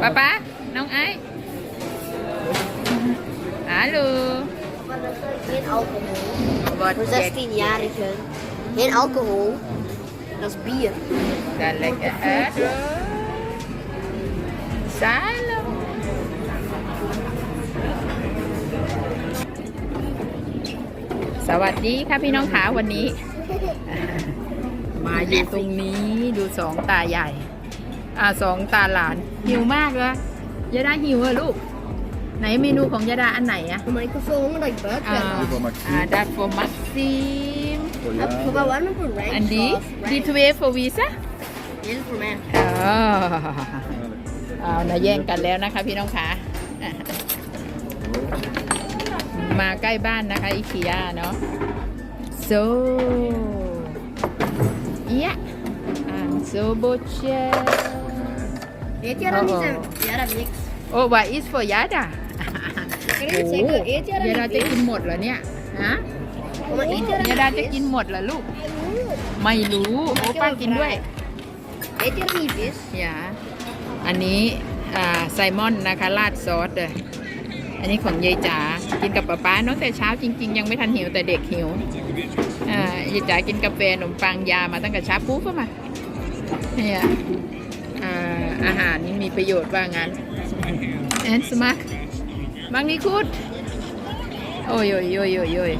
ป๊าป๊าน้องไอ้ฮัลโหล Geen alcohol. Wat Voor check. 16-jarigen. Geen alcohol. Dat is bier. Dan lekker uit. Salam. สวัสดีค่ะพี่น้องขาวันนี้ มาอยู่ตรงนี้ดูสองตาใหญ่ อ่าสองตาหลาน หิวมากเลยยาดาหิวเหรอลูก ไหนเมนูของยาดาอันไหนอะ Maar ik was zo honger dat ik buiten อ่า ben. อ่าดาโฟมักซิม Ik heb wel warm voor ranch อันดี sauce. ดี Ranch. ทเวฟวีซ่า Heel voor mij. อ๋อเอานะแย่งกันแล้วนะคะพี่น้องขามาใกล้บ้านนะคะอีคิยาเนาะ so ยะอ่า so butcher Eet jij dat Oh, niet? oh. en- Ja, dat niks. โอ้ what is for yada Ik kan niet zeggen, eet jij ยา dat ดา niet? จะกินหมดเหรอเนี่ย ฮะ Maar eet jij ยา dat ดา niet? จะกิน vis? หมดเหรอลูก ไม่รู้ โอ้ป้ากินด้วย Eet jij niet vis? อย่าอันนี้อ่าไซมอนนะคะราดซอสเลยอันนี้ของยายจ๋า กินกับป๊าป๊าตั้งแต่เช้าจริง ๆ ยังไม่ทันหิวแต่เด็กหิว อ่ายายจ๋ากินกาแฟขนมปังยามาตั้งแต่เช้าปุ๊บก็มา เนี่ยอาหารนี่มีประโยชน์ว่างั้นแอนสมัคบางนี้คุดโอ้ยโอ้ยโอ้ยโอ้ยโอ้ย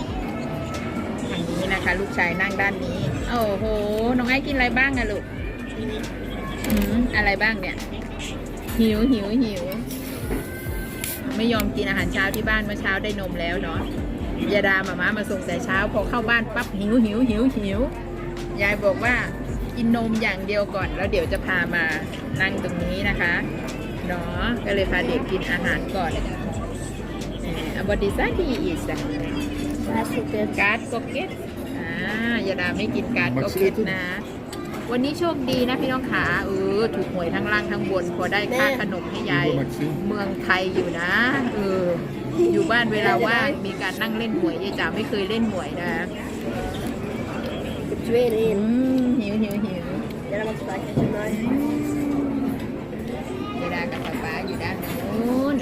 อันนี้นะคะ ลูกชายนั่งด้านนี้ โอ้โห น้องไอ้กินอะไรบ้างอะลูกอืมอะไรบ้างเนี่ย หิวหิวหิว ไม่ยอมกินอาหารเช้าที่บ้านเมื่อเช้าได้นมแล้วเนาะยาดามาม่ามาส่งแต่เช้า พอเข้าบ้านปั๊บหิวหิวหิวหิวยายบอกว่า กินนมอย่างเดียวก่อน แล้วเดี๋ยวจะพามานั่งตรงนี้นะคะเนาะก็เลยพาเด็กกินอาหารก่อนอบอดิซาดีอีส Hartstikke การ์ดก็เก็ตอ่ายาดาไม่กินการ์ดก็เก็ตนะ วันนี้โชคดีนะพี่น้องขาเออถูกหวยทั้งล่างทั้งบน พอได้ค่าขนมให้ยายเมืองไทยอยู่นะเอออยู่บ้านเวลาว่างมีการนั่งเล่นหวยยายจ๋าไม่เคยเล่นหวยนะ Ik heb twee อื erin. มหิวหิวหิว Ja, dat was vaak met je muis. ยายดากับป๊าป๊าอยู่ด้านนู้น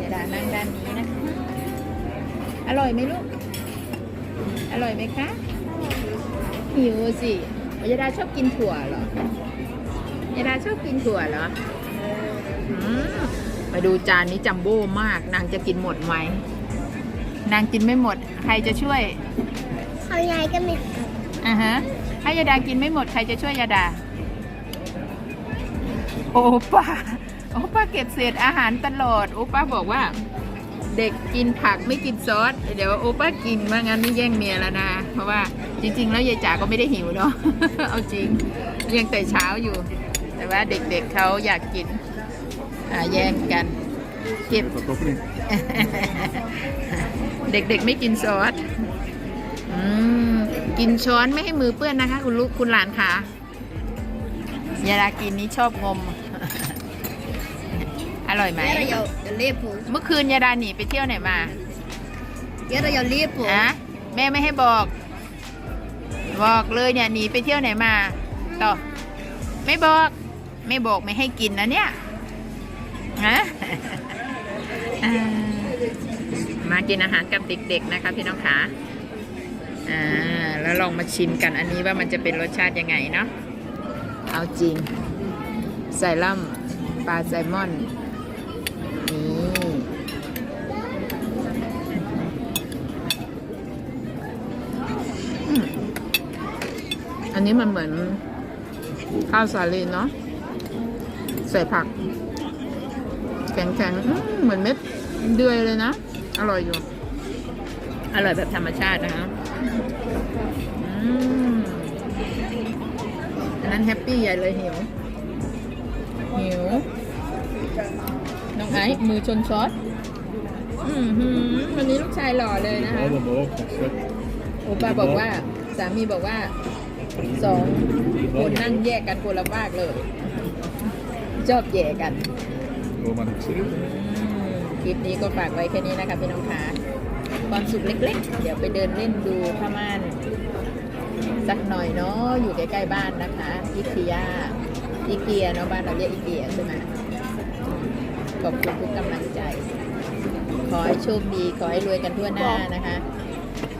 ยายดานั่งด้านนี้นะคะ อร่อยไหมลูก อร่อยไหมคะหิวสิยายดาชอบกินถั่วเหรอยายดาชอบกินถั่วเหรออืมาดูจานนี้จัมโบ้มาก นางจะกินหมดไหม นางกินไม่หมด ใครจะช่วย Hou jij hem niet? อ่าฮะถ้ยาดากินไม่หมดใครจะช่วยยาดา โอป้าโอป้าเก็บเศษอาหารตลอด โอป้าบอกว่า เด็กกินผักไม่กินซอส เดี๋ยวโอป้ากินว่างั้นนี่แย่งเมียแล้วนะ เพราะว่าจริง ๆ แล้วยายจ๋าก็ไม่ได้หิวเนาะ เอาจริงยังแต่เช้าอยู่ แต่ว่าเด็กๆเขาอยากกินแย่งกัน เก็บ เด็กๆไม่กินซอส อืม กินช้อนไม่ให้มือเปื้อนนะคะ คุณลูกคุณหลานค่ะยาดากินนี้ชอบงม อร่อยไหม Ja, dat jouw de lepel. เมื่อคืนยาดาหนีไปเที่ยวไหนมา Ja, dat jouw lepel. อะแม่ไม่ให้บอก บอกเลยเนี่ยหนีไปเที่ยวไหนมา ต่อ ไม่บอก ไม่บอกไม่ให้กินนะเนี่ยฮะอ่ามากินอาหารกับเด็กๆนะคะพี่น้องคะ อ่าแล้วลองมาชิมกันอันนี้ว่ามันจะเป็นรสชาติยังไงเนาะเอาจริงใส่ล่ำปลาแซมอนนี่อันนี้มันเหมือนข้าวสาลีเนาะใส่ผัก แข็งๆเหมือนเม็ดเดือยเลยนะ อร่อยอยู่ อร่อยแบบธรรมชาตินะคะอืมอันนั้นแฮปปี้ใหญ่เลยหิว หิว น้องไอ้มือชนซอสอือหือวันนี้ลูกชายหล่อเลยนะคะ Allemaal op, dat is vet. โอป้าบอกว่า สามีบอกว่าสองคนนั่งแยกกันคนละฝากเลย ชอบแย่กัน Gewoon maar niks zeggen. อืมคลิปนี้ก็ฝากไว้แค่นี้นะคะพี่น้องคะ ความสุขเล็กๆ เดี๋ยวไปเดินเล่นดูผ้าม่าน สักหน่อยเนาะอยู่ใกล้ๆบ้านนะคะอิคิยาอีเกียเนาะบ้านเราเรียกอีเกียใช่ไหมขอบคุณทุกกำลังใจ ขอให้โชคดีขอให้รวยกันทั่วหน้านะคะ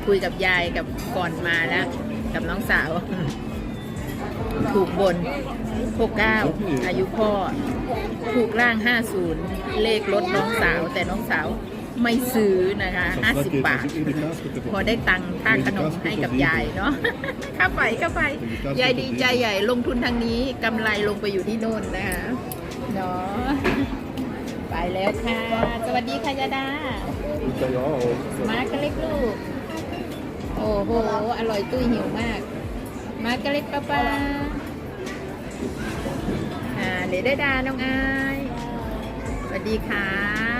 คุยกับยายกับก่อนมาแล้ว กับน้องสาว ถูกบน69อายุพ่อ ถูกล่าง 50 เลขรถน้องสาวแต่น้องสาว ไม่ซื้อนะคะ50 บาท พอได้ตังค่าขนมให้กับยายเนาะเข้าไปเข้าไป ยายดีใจใหญ่ลงทุนทางนี้กำไรลงไปอยู่ที่โน่นนะคะเนาะไปแล้วค่ะ สวัสดีค่ะยาดามาร์กเล็กลูก โอ้โห อร่อยตุ้ยหิวมาก มาร์กเล็กป้าป้าอ่าเดี๋ยวได้ดาน้องอาย สวัสดีครับ